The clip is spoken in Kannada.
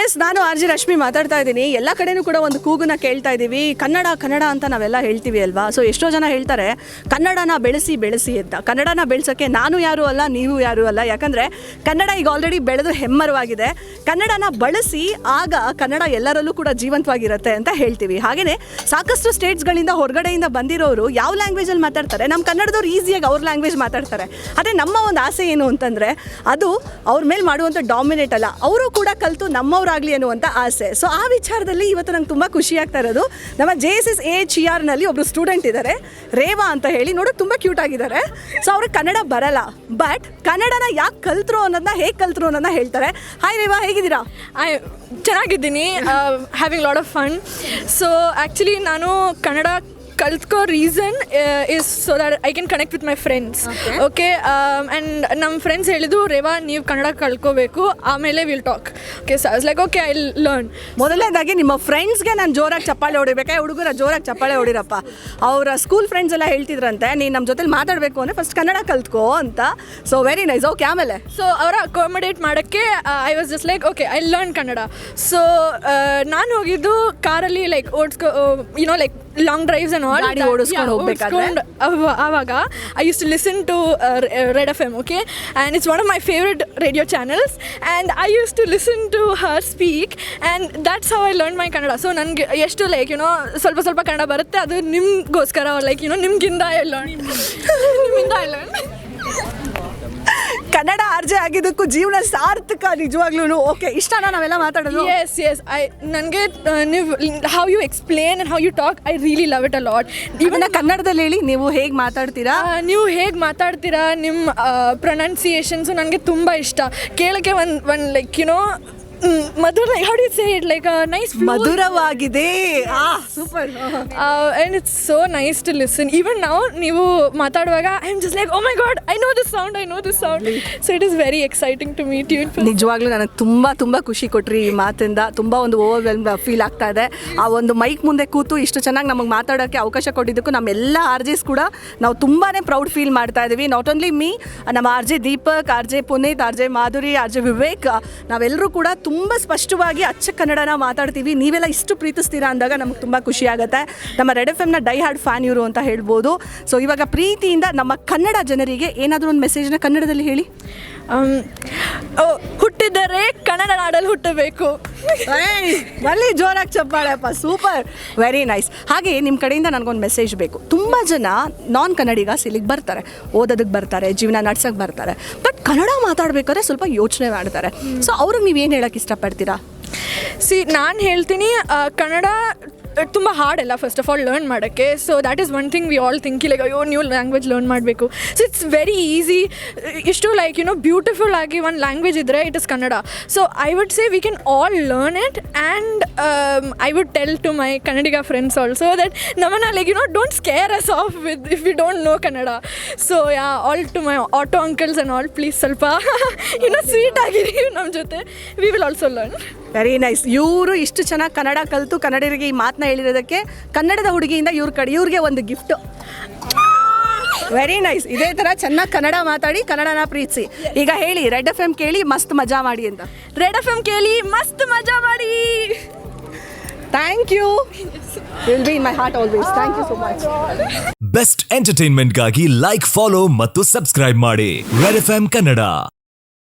ಎಸ್ ನಾನು ಆರ್ ಜಿ ರಶ್ಮಿ ಮಾತಾಡ್ತಾ ಇದ್ದೀನಿ. ಎಲ್ಲ ಕಡೆನೂ ಕೂಡ ಒಂದು ಕೂಗನ್ನ ಕೇಳ್ತಾ ಇದ್ದೀವಿ. ಕನ್ನಡ ಕನ್ನಡ ಅಂತ ನಾವೆಲ್ಲ ಹೇಳ್ತೀವಿ ಅಲ್ವಾ? ಸೊ ಎಷ್ಟೋ ಜನ ಹೇಳ್ತಾರೆ, ಕನ್ನಡನ ಬೆಳೆಸಿ ಬೆಳೆಸಿ ಅಂತ. ಕನ್ನಡನ ಬೆಳೆಸೋಕ್ಕೆ ನಾನು ಯಾರು ಅಲ್ಲ, ನೀವು ಯಾರು ಅಲ್ಲ. ಯಾಕಂದರೆ, ಕನ್ನಡ ಈಗ ಆಲ್ರೆಡಿ ಬೆಳೆದು ಹೆಮ್ಮರವಾಗಿದೆ. ಕನ್ನಡನ ಬಳಸಿ ಆಗ ಕನ್ನಡ ಎಲ್ಲರಲ್ಲೂ ಕೂಡ ಜೀವಂತವಾಗಿರುತ್ತೆ ಅಂತ ಹೇಳ್ತೀವಿ. ಹಾಗೆಯೇ ಸಾಕಷ್ಟು ಸ್ಟೇಟ್ಸ್ಗಳಿಂದ ಹೊರಗಡೆಯಿಂದ ಬಂದಿರೋರು ಯಾವ ಲ್ಯಾಂಗ್ವೇಜಲ್ಲಿ ಮಾತಾಡ್ತಾರೆ? ನಮ್ಮ ಕನ್ನಡದವ್ರು ಈಸಿಯಾಗಿ ಅವ್ರ ಲ್ಯಾಂಗ್ವೇಜ್ ಮಾತಾಡ್ತಾರೆ. ಅದೇ ನಮ್ಮ ಒಂದು ಆಸೆ ಏನು ಅಂತಂದರೆ, ಅದು ಅವ್ರ ಮೇಲೆ ಮಾಡುವಂಥ ಡಾಮಿನೇಟ್ ಅಲ್ಲ. ಅವರು ಕೂಡ ಕಲಿತು ನಮ್ಮವರಾಗಲಿ ಅನ್ನುವಂಥ ಆಸೆ. ಸೊ ಆ ವಿಚಾರದಲ್ಲಿ ಇವತ್ತು ನಂಗೆ ತುಂಬ ಖುಷಿ ಆಗ್ತಾ ಇರೋದು. ನಮ್ಮ ಜೆ ಎಸ್ ಎಸ್ ಎ ಚಿ ಆರ್ನಲ್ಲಿ ಒಬ್ಬರು ಸ್ಟೂಡೆಂಟ್ ಇದ್ದಾರೆ ರೇವಾ ಅಂತ ಹೇಳಿ. ನೋಡೋಕೆ ತುಂಬ ಕ್ಯೂಟ್ ಆಗಿದ್ದಾರೆ. ಸೊ ಅವ್ರಿಗೆ ಕನ್ನಡ ಬರಲ್ಲ. ಬಟ್ ಕನ್ನಡನ ಯಾಕೆ ಕಲ್ತರು ಅನ್ನೋದನ್ನ ಹೇಗೆ ಕಲ್ತರು ಅನ್ನೋದನ್ನ ಹೇಳ್ತಾರೆ. ಹಾಯ್ ರೇವಾ, ಹೇಗಿದ್ದೀರಾ? ಐ ಚೆನ್ನಾಗಿದ್ದೀನಿ. Having lot of fun so actually ನಾನು Kannada ಕಲ್ತ್ಕೋ reason is so that I can connect with my friends okay and ನಮ್ಮ ಫ್ರೆಂಡ್ಸ್ ಹೇಳಿದ್ದು ರೇವಾ ನೀವು ಕನ್ನಡ ಕಲ್ತ್ಕೋಬೇಕು ಆಮೇಲೆ will talk okay sir like okay I learn ಮೊದಲನೇದಾಗಿ ನಿಮ್ಮ ಫ್ರೆಂಡ್ಸ್ಗೆ ನಾನು ಜೋರಾಗಿ ಚಪ್ಪಾಳೆ ಹೊಡಿಬೇಕಾ. ಹುಡುಗರ ಜೋರಾಗಿ ಚಪ್ಪಾಳೆ ಹೊಡಿರಪ್ಪ. ಅವರ ಸ್ಕೂಲ್ ಫ್ರೆಂಡ್ಸ್ ಎಲ್ಲ ಹೇಳ್ತಿದ್ರಂತೆ ನೀನು ನಮ್ಮ ಜೊತೆಲಿ ಮಾತಾಡಬೇಕು ಅಂದರೆ ಫಸ್ಟ್ ಕನ್ನಡ ಕಲ್ತ್ಕೋ ಅಂತ. ಸೊ ವೆರಿ ನೈಸ್ ಓಕೆ ಆಮೇಲೆ? ಸೊ ಅವರ ಅಕಾಮಡೇಟ್ ಮಾಡೋಕ್ಕೆ I was just like okay I learn Kannada. So ನಾನು ಹೋಗಿದ್ದು ಕಾರಲ್ಲಿ like ಓಡ್ಸ್ಕೋ you know like long drives and all ಗಾಡಿ ಓಡಿಸ್ಕೊಂಡು ಹೋಗ್ಬೇಕಾದ್ರೆ? ಆವಾಗ I use to listen to Red F M okay and it's one of my favourite radio channels and I use to listen to her speak and that's how I learn my Kannada so ನನಗೆ ಎಷ್ಟು ಲೈಕ್ ಯುನೋ ಸ್ವಲ್ಪ ಸ್ವಲ್ಪ ಕನ್ನಡ ಬರುತ್ತೆ. ಅದು ನಿಮಗೋಸ್ಕರ ಲೈಕ್ ಯುನೋ ನಿಮ್ಗಿಂದ ಐ ಲರ್ನ್ ನಿಮ್ಮಿಂದ ಐ ಲರ್ನ್ ಕನ್ನಡ ಅರ್ಜೆ ಆಗಿದ್ದಕ್ಕೂ ಜೀವನ ಸಾರ್ಥಕ ನಿಜವಾಗ್ಲೂ ಓಕೆ ಇಷ್ಟನಾ ನಾವೆಲ್ಲ ಮಾತಾಡೋದು? ಎಸ್ ಎಸ್ ಐ ನನಗೆ ನೀವು how you explain and how you talk I really love it a lot ಇವನ್ನ ಕನ್ನಡದಲ್ಲಿ ಹೇಳಿ ನೀವು ಹೇಗೆ ಮಾತಾಡ್ತೀರಾ? ನೀವು ಹೇಗೆ ಮಾತಾಡ್ತೀರಾ ನಿಮ್ಮ ಪ್ರೊನೌನ್ಸಿಯೇಷನ್ಸು ನನಗೆ ತುಂಬ ಇಷ್ಟ. ಕೇಳೋಕ್ಕೆ ಒಂದು ಒಂದು like you know Madhura how do say it like nice ಮಧುರವಾಗಿದೆ. ಆ. Super and it's so nice to listen even ನಾವು ನೀವು ಮಾತಾಡುವಾಗ I am just like oh my god I know this sound I know this sound so it is very exciting to meet you ನಿಜವಾಗ್ಲೂ ನನಗೆ ತುಂಬ ತುಂಬ ಖುಷಿ ಕೊಟ್ರಿ ಈ ಮಾತಿಂದ. ತುಂಬ ಒಂದು ಓವರ್ವೆಲ್ಮ್ ಫೀಲ್ ಆಗ್ತಾ ಇದೆ. ಆ ಒಂದು ಮೈಕ್ ಮುಂದೆ ಕೂತು ಇಷ್ಟು ಚೆನ್ನಾಗಿ ನಮಗೆ ಮಾತಾಡೋಕ್ಕೆ ಅವಕಾಶ ಕೊಟ್ಟಿದ್ದಕ್ಕೂ ನಮ್ಮೆಲ್ಲ ಆರ್ ಜೆಸ್ ಕೂಡ ನಾವು ತುಂಬಾ ಪ್ರೌಡ್ ಫೀಲ್ ಮಾಡ್ತಾ ಇದ್ದೀವಿ ನಾಟ್ ಓನ್ಲಿ ಮೀ ನಮ್ಮ R J Deepak R J Puneeth R J Madhuri R J Vivek ನಾವೆಲ್ಲರೂ ಕೂಡ ತುಂಬ ಸ್ಪಷ್ಟವಾಗಿ ಅಚ್ಚ ಕನ್ನಡನ ಮಾತಾಡ್ತೀವಿ. ನೀವೆಲ್ಲ ಇಷ್ಟು ಪ್ರೀತಿಸ್ತೀರಾ ಅಂದಾಗ ನಮಗೆ ತುಂಬ ಖುಷಿ ಆಗುತ್ತೆ. ನಮ್ಮ ರೆಡ್ ಎಫ್ ಎಮ್ನ ಡೈ ಹಾರ್ಡ್ ಫ್ಯಾನ್ ಇವರು ಅಂತ ಹೇಳ್ಬೋದು. ಸೊ ಇವಾಗ ಪ್ರೀತಿಯಿಂದ ನಮ್ಮ ಕನ್ನಡ ಜನರಿಗೆ ಏನಾದರೂ ಒಂದು ಮೆಸೇಜ್ನ ಕನ್ನಡದಲ್ಲಿ ಹೇಳಿ. ಹುಟ್ಟಿದರೆ ಕನ್ನಡ ನಾಡಲ್ಲಿ ಹುಟ್ಟಬೇಕು. ಅಲ್ಲಿ ಜೋರಾಗಿ ಚಪ್ಪಾಳೆಪ್ಪ ಸೂಪರ್ ವೆರಿ ನೈಸ್ ಹಾಗೆ ನಿಮ್ಮ ಕಡೆಯಿಂದ ನನಗೊಂದು ಮೆಸೇಜ್ ಬೇಕು. ತುಂಬ ಜನ ನಾನ್ ಕನ್ನಡಿಗಾಸ್ ಇಲ್ಲಿಗೆ ಬರ್ತಾರೆ ಓದೋದಕ್ಕೆ ಬರ್ತಾರೆ ಜೀವನ ನಡ್ಸೋಕ್ಕೆ ಬರ್ತಾರೆ ಬಟ್ ಕನ್ನಡ ಮಾತಾಡಬೇಕಾದ್ರೆ ಸ್ವಲ್ಪ ಯೋಚನೆ ಮಾಡ್ತಾರೆ. ಸೊ ಅವ್ರಿಗೆ ನೀವು ಏನು ಹೇಳಕ್ಕೆ ಇಷ್ಟಪಡ್ತೀರಾ? ಸಿ ನಾನು ಹೇಳ್ತೀನಿ ಕನ್ನಡ ತುಂಬ ಹಾರ್ಡ್ ಅಲ್ಲ ಫಸ್ಟ್ ಆಫ್ ಆಲ್ ಲರ್ನ್ ಮಾಡೋಕ್ಕೆ. So that is one thing we all think like ಅಯ್ಯೋ ನ್ಯೂ ಲ್ಯಾಂಗ್ವೇಜ್ ಲರ್ನ್ ಮಾಡಬೇಕು. ಸೊ ಇಟ್ಸ್ ವೆರಿ ಈಸಿ ಇಷ್ಟು ಲೈಕ್ ಯು ನೋ ಬ್ಯೂಟಿಫುಲ್ ಆಗಿ ಒಂದು ಲ್ಯಾಂಗ್ವೇಜ್ ಇದ್ದರೆ it is Kannada so I would say we can all learn it and I would tell to my Kannadiga friends also that ನಮ್ಮನ್ನ like you know don't scare us off with if you don't know Kannada so yeah all to my auto uncles and all please ಸ್ವಲ್ಪ ಇನ್ನೂ ಸ್ವೀಟ್ ಆಗಿರಿ ನಮ್ಮ ಜೊತೆ. We will also learn very nice ಇವರು ಇಷ್ಟು ಚೆನ್ನಾಗಿ ಕನ್ನಡ ಕಲಿತು ಕನ್ನಡಿಗರಿಗೆ ಈ ಮಾತನ್ನ ಹೇಳಿರೋದಕ್ಕೆ ಕನ್ನಡದ ಹುಡುಗಿಯಿಂದ ಇವ್ರ ಕಡೆ ಇವ್ರಿಗೆ ಒಂದು ಗಿಫ್ಟು ವೆರಿ ನೈಸ್ ಇದೇ ಥರ ಚೆನ್ನಾಗಿ ಕನ್ನಡ ಮಾತಾಡಿ ಕನ್ನಡನ ಪ್ರೀತಿಸಿ. ಈಗ ಹೇಳಿ ರೆಡ್ ಎಫ್ ಎಂ ಕೇಳಿ ಮಸ್ತ್ ಮಜಾ ಮಾಡಿ ಅಂತ. ರೆಡ್ ಎಫ್ ಎಂ ಕೇಳಿ ಮಸ್ತ್ ಮಜಾ ಮಾಡಿ. Thank you will be in my heart always thank you so much best ಎಂಟರ್ಟೈನ್ಮೆಂಟ್ಗಾಗಿ like follow ಮತ್ತು ಸಬ್ಸ್ಕ್ರೈಬ್ ಮಾಡಿ. Red F Kannada